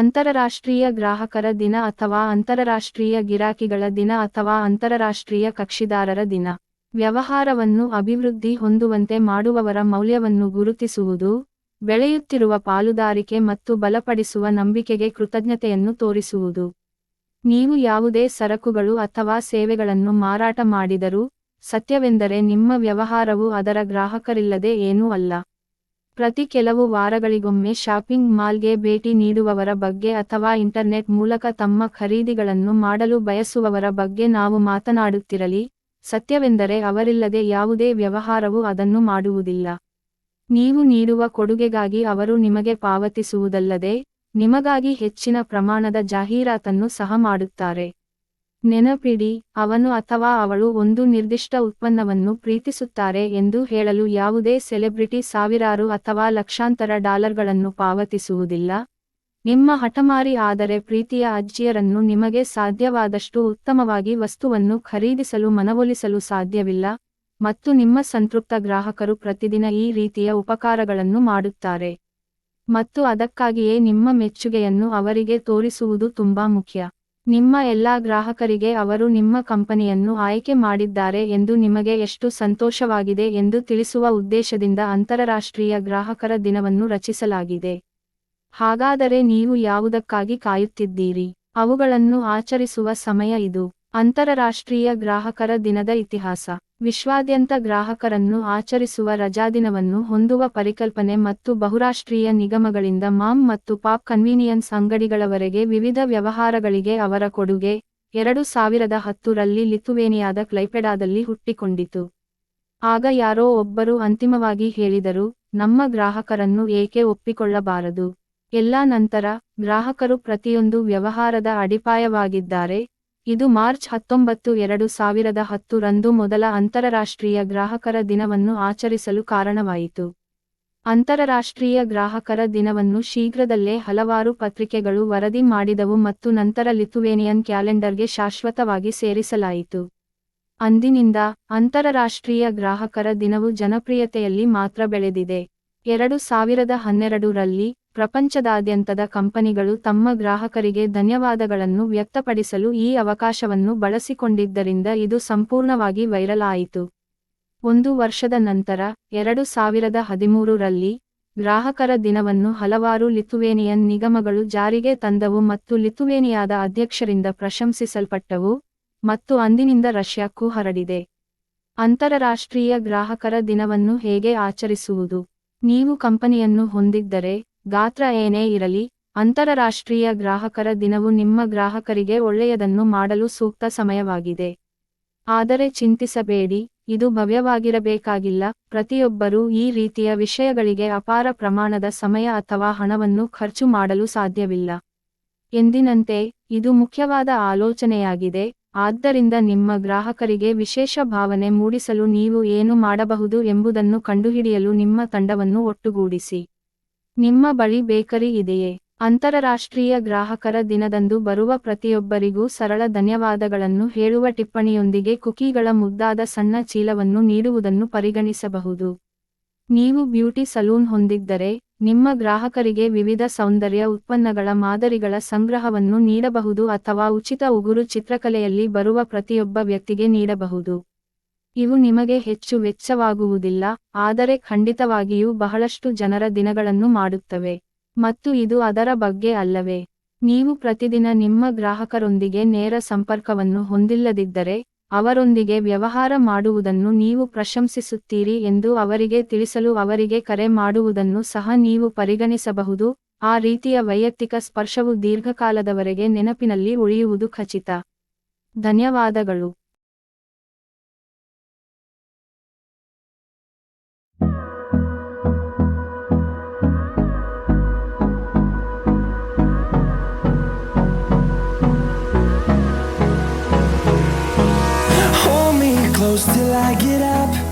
ಅಂತರರಾಷ್ಟ್ರೀಯ ಗ್ರಾಹಕರ ದಿನ ಅಥವಾ ಅಂತರರಾಷ್ಟ್ರೀಯ ಗಿರಾಕಿಗಳ ದಿನ ಅಥವಾ ಅಂತರರಾಷ್ಟ್ರೀಯ ಕಕ್ಷಿದಾರರ ದಿನ. ವ್ಯವಹಾರವನ್ನು ಅಭಿವೃದ್ಧಿ ಹೊಂದುವಂತೆ ಮಾಡುವವರ ಮೌಲ್ಯವನ್ನು ಗುರುತಿಸುವುದು, ಬೆಳೆಯುತ್ತಿರುವ ಪಾಲುದಾರಿಕೆ ಮತ್ತು ಬಲಪಡಿಸುವ ನಂಬಿಕೆಗೆ ಕೃತಜ್ಞತೆಯನ್ನು ತೋರಿಸುವುದು. ನೀವು ಯಾವುದೇ ಸರಕುಗಳು ಅಥವಾ ಸೇವೆಗಳನ್ನು ಮಾರಾಟ ಮಾಡಿದರೂ, ಸತ್ಯವೆಂದರೆ ನಿಮ್ಮ ವ್ಯವಹಾರವು ಅದರ ಗ್ರಾಹಕರಿಲ್ಲದೆ ಏನೂ ಅಲ್ಲ. ಪ್ರತಿ ಕೆಲವು ವಾರಗಳಿಗೊಮ್ಮೆ ಶಾಪಿಂಗ್ ಮಾಲ್ಗೆ ಭೇಟಿ ನೀಡುವವರ ಬಗ್ಗೆ ಅಥವಾ ಇಂಟರ್ನೆಟ್ ಮೂಲಕ ತಮ್ಮ ಖರೀದಿಗಳನ್ನು ಮಾಡಲು ಬಯಸುವವರ ಬಗ್ಗೆ ನಾವು ಮಾತನಾಡುತ್ತಿರಲಿ. ಸತ್ಯವೆಂದರೆ ಅವರಿಲ್ಲದೆ ಯಾವುದೇ ವ್ಯವಹಾರವು ಅದನ್ನು ಮಾಡುವುದಿಲ್ಲ. ನೀವು ನೀಡುವ ಕೊಡುಗೆಗಾಗಿ ಅವರು ನಿಮಗೆ ಪಾವತಿಸುವುದಲ್ಲದೆ, ನಿಮಗಾಗಿ ಹೆಚ್ಚಿನ ಪ್ರಮಾಣದ ಜಾಹೀರಾತನ್ನು ಸಹ ಮಾಡುತ್ತಾರೆ. ನೆನಪಿಡಿ, ಅವನು ಅಥವಾ ಅವಳು ಒಂದು ನಿರ್ದಿಷ್ಟ ಉತ್ಪನ್ನವನ್ನು ಪ್ರೀತಿಸುತ್ತಾರೆ ಎಂದು ಹೇಳಲು ಯಾವುದೇ ಸೆಲೆಬ್ರಿಟಿ ಸಾವಿರಾರು ಅಥವಾ ಲಕ್ಷಾಂತರ ಡಾಲರ್ಗಳನ್ನು ಪಾವತಿಸುವುದಿಲ್ಲ. ನಿಮ್ಮ ಹಠಮಾರಿ ಆದರೆ ಪ್ರೀತಿಯ ಅಜ್ಜಿಯರನ್ನು ನಿಮಗೆ ಸಾಧ್ಯವಾದಷ್ಟು ಉತ್ತಮವಾಗಿ ವಸ್ತುವನ್ನು ಖರೀದಿಸಲು ಮನವೊಲಿಸಲು ಸಾಧ್ಯವಿಲ್ಲ ಮತ್ತು ನಿಮ್ಮ ಸಂತೃಪ್ತ ಗ್ರಾಹಕರು ಪ್ರತಿದಿನ ಈ ರೀತಿಯ ಉಪಕಾರಗಳನ್ನು ಮಾಡುತ್ತಾರೆ. ಮತ್ತು ಅದಕ್ಕಾಗಿಯೇ ನಿಮ್ಮ ಮೆಚ್ಚುಗೆಯನ್ನು ಅವರಿಗೆ ತೋರಿಸುವುದು ತುಂಬಾ ಮುಖ್ಯ. ನಿಮ್ಮ ಎಲ್ಲಾ ಗ್ರಾಹಕರಿಗೆ ಅವರು ನಿಮ್ಮ ಕಂಪನಿಯನ್ನು ಆಯ್ಕೆ ಮಾಡಿದ್ದಾರೆ ಎಂದು ನಿಮಗೆ ಎಷ್ಟು ಸಂತೋಷವಾಗಿದೆ ಎಂದು ತಿಳಿಸುವ ಉದ್ದೇಶದಿಂದ ಅಂತರರಾಷ್ಟ್ರೀಯ ಗ್ರಾಹಕರ ದಿನವನ್ನು ರಚಿಸಲಾಗಿದೆ. ಹಾಗಾದರೆ ನೀವು ಯಾವುದಕ್ಕಾಗಿ ಕಾಯುತ್ತಿದ್ದೀರಿ? ಅವುಗಳನ್ನು ಆಚರಿಸುವ ಸಮಯ ಇದು. ಅಂತರರಾಷ್ಟ್ರೀಯ ಗ್ರಾಹಕರ ದಿನದ ಇತಿಹಾಸ. ವಿಶ್ವಾದ್ಯಂತ ಗ್ರಾಹಕರನ್ನು ಆಚರಿಸುವ ರಜಾದಿನವನ್ನು ಹೊಂದುವ ಪರಿಕಲ್ಪನೆ ಮತ್ತು ಬಹುರಾಷ್ಟ್ರೀಯ ನಿಗಮಗಳಿಂದ ಮಾಮ್ ಮತ್ತು ಪಾಪ್ ಕನ್ವೀನಿಯನ್ಸ್ ಅಂಗಡಿಗಳವರೆಗೆ ವಿವಿಧ ವ್ಯವಹಾರಗಳಿಗೆ ಅವರ ಕೊಡುಗೆ, ಎರಡು ಸಾವಿರದ ಹತ್ತರಲ್ಲಿ ಲಿಥುವೇನಿಯಾದ ಕ್ಲೈಪೆಡಾದಲ್ಲಿ ಹುಟ್ಟಿಕೊಂಡಿತು. ಆಗ ಯಾರೋ ಒಬ್ಬರು ಅಂತಿಮವಾಗಿ ಹೇಳಿದರು, ನಮ್ಮ ಗ್ರಾಹಕರನ್ನು ಏಕೆ ಒಪ್ಪಿಕೊಳ್ಳಬಾರದು? ಎಲ್ಲಾ ನಂತರ ಗ್ರಾಹಕರು ಪ್ರತಿಯೊಂದು ವ್ಯವಹಾರದ ಅಡಿಪಾಯವಾಗಿದ್ದಾರೆ ಇದು ಮಾರ್ಚ್ ಹತ್ತೊಂಬತ್ತು ಎರಡು ಸಾವಿರದ ಹತ್ತು ರಂದು ಮೊದಲ ಅಂತಾರಾಷ್ಟ್ರೀಯ ಗ್ರಾಹಕರ ದಿನವನ್ನು ಆಚರಿಸಲು ಕಾರಣವಾಯಿತು. ಅಂತರರಾಷ್ಟ್ರೀಯ ಗ್ರಾಹಕರ ದಿನವನ್ನು ಶೀಘ್ರದಲ್ಲೇ ಹಲವಾರು ಪತ್ರಿಕೆಗಳು ವರದಿ ಮಾಡಿದವು ಮತ್ತು ನಂತರ ಲಿಥುವೇನಿಯನ್ ಕ್ಯಾಲೆಂಡರ್ಗೆ ಶಾಶ್ವತವಾಗಿ ಸೇರಿಸಲಾಯಿತು. ಅಂದಿನಿಂದ ಅಂತರರಾಷ್ಟ್ರೀಯ ಗ್ರಾಹಕರ ದಿನವು ಜನಪ್ರಿಯತೆಯಲ್ಲಿ ಮಾತ್ರ ಬೆಳೆದಿದೆ. ಎರಡು ಸಾವಿರದ ಹನ್ನೆರಡರಲ್ಲಿ ಪ್ರಪಂಚದಾದ್ಯಂತದ ಕಂಪನಿಗಳು ತಮ್ಮ ಗ್ರಾಹಕರಿಗೆ ಧನ್ಯವಾದಗಳನ್ನು ವ್ಯಕ್ತಪಡಿಸಲು ಈ ಅವಕಾಶವನ್ನು ಬಳಸಿಕೊಂಡಿದ್ದರಿಂದ ಇದು ಸಂಪೂರ್ಣವಾಗಿ ವೈರಲ್ ಆಯಿತು. ಒಂದು ವರ್ಷದ ನಂತರ, ಎರಡು ಸಾವಿರದ ಹದಿಮೂರರಲ್ಲಿ, ಗ್ರಾಹಕರ ದಿನವನ್ನು ಹಲವಾರು ಲಿಥುವೇನಿಯನ್ ನಿಗಮಗಳು ಜಾರಿಗೆ ತಂದವು ಮತ್ತು ಲಿಥುವೇನಿಯಾದ ಅಧ್ಯಕ್ಷರಿಂದ ಪ್ರಶಂಸಿಸಲ್ಪಟ್ಟವು ಮತ್ತು ಅಂದಿನಿಂದ ರಷ್ಯಾಕ್ಕೂ ಹರಡಿದೆ. ಅಂತರರಾಷ್ಟ್ರೀಯ ಗ್ರಾಹಕರ ದಿನವನ್ನು ಹೇಗೆ ಆಚರಿಸುವುದು? ನೀವು ಕಂಪನಿಯನ್ನು ಹೊಂದಿದ್ದರೆ ಗಾತ್ರ ಏನೇ ಇರಲಿ, ಅಂತರರಾಷ್ಟ್ರೀಯ ಗ್ರಾಹಕರ ದಿನವು ನಿಮ್ಮ ಗ್ರಾಹಕರಿಗೆ ಒಳ್ಳೆಯದನ್ನು ಮಾಡಲು ಸೂಕ್ತ ಸಮಯವಾಗಿದೆ. ಆದರೆ ಚಿಂತಿಸಬೇಡಿ, ಇದು ಭವ್ಯವಾಗಿರಬೇಕಾಗಿಲ್ಲ. ಪ್ರತಿಯೊಬ್ಬರೂ ಈ ರೀತಿಯ ವಿಷಯಗಳಿಗೆ ಅಪಾರ ಪ್ರಮಾಣದ ಸಮಯ ಅಥವಾ ಹಣವನ್ನು ಖರ್ಚು ಮಾಡಲು ಸಾಧ್ಯವಿಲ್ಲ. ಎಂದಿನಂತೆ, ಇದು ಮುಖ್ಯವಾದ ಆಲೋಚನೆಯಾಗಿದೆ. ಆದ್ದರಿಂದ ನಿಮ್ಮ ಗ್ರಾಹಕರಿಗೆ ವಿಶೇಷ ಭಾವನೆ ಮೂಡಿಸಲು ನೀವು ಏನು ಮಾಡಬಹುದು ಎಂಬುದನ್ನು ಕಂಡುಹಿಡಿಯಲು ನಿಮ್ಮ ತಂಡವನ್ನು ಒಟ್ಟುಗೂಡಿಸಿ. ನಿಮ್ಮ ಬಳಿ ಬೇಕರಿ ಇದೆಯೇ? ಅಂತರರಾಷ್ಟ್ರೀಯ ಗ್ರಾಹಕರ ದಿನದಂದು ಬರುವ ಪ್ರತಿಯೊಬ್ಬರಿಗೂ ಸರಳ ಧನ್ಯವಾದಗಳನ್ನು ಹೇಳುವ ಟಿಪ್ಪಣಿಯೊಂದಿಗೆ ಕುಕೀಗಳ ಮುದ್ದಾದ ಸಣ್ಣ ಚೀಲವನ್ನು ನೀಡುವುದನ್ನು ಪರಿಗಣಿಸಬಹುದು. ನೀವು ಬ್ಯೂಟಿ ಸಲೂನ್ ಹೊಂದಿದ್ದರೆ, ನಿಮ್ಮ ಗ್ರಾಹಕರಿಗೆ ವಿವಿಧ ಸೌಂದರ್ಯ ಉತ್ಪನ್ನಗಳ ಮಾದರಿಗಳ ಸಂಗ್ರಹವನ್ನು ನೀಡಬಹುದು ಅಥವಾ ಉಚಿತ ಉಗುರು ಚಿತ್ರಕಲೆಯಲ್ಲಿ ಬರುವ ಪ್ರತಿಯೊಬ್ಬ ವ್ಯಕ್ತಿಗೆ ನೀಡಬಹುದು. ಇವು ನಿಮಗೆ ಹೆಚ್ಚು ವೆಚ್ಚವಾಗುವುದಿಲ್ಲ, ಆದರೆ ಖಂಡಿತವಾಗಿಯೂ ಬಹಳಷ್ಟು ಜನರ ದಿನಗಳನ್ನು ಮಾಡುತ್ತವೆ. ಮತ್ತು ಇದು ಅದರ ಬಗ್ಗೆ ಅಲ್ಲವೇ? ನೀವು ಪ್ರತಿದಿನ ನಿಮ್ಮ ಗ್ರಾಹಕರೊಂದಿಗೆ ನೇರ ಸಂಪರ್ಕವನ್ನು ಹೊಂದಿಲ್ಲದಿದ್ದರೆ, ಅವರೊಂದಿಗೆ ವ್ಯವಹಾರ ಮಾಡುವುದನ್ನು ನೀವು ಪ್ರಶಂಸಿಸುತ್ತೀರಿ ಎಂದು ಅವರಿಗೆ ತಿಳಿಸಲು ಅವರಿಗೆ ಕರೆ ಮಾಡುವುದನ್ನು ಸಹ ನೀವು ಪರಿಗಣಿಸಬಹುದು, ಆ ರೀತಿಯ ವೈಯಕ್ತಿಕ ಸ್ಪರ್ಶವು ದೀರ್ಘಕಾಲದವರೆಗೆ ನೆನಪಿನಲ್ಲಿ ಉಳಿಯುವುದು ಖಚಿತ. ಧನ್ಯವಾದಗಳು. close till I get up.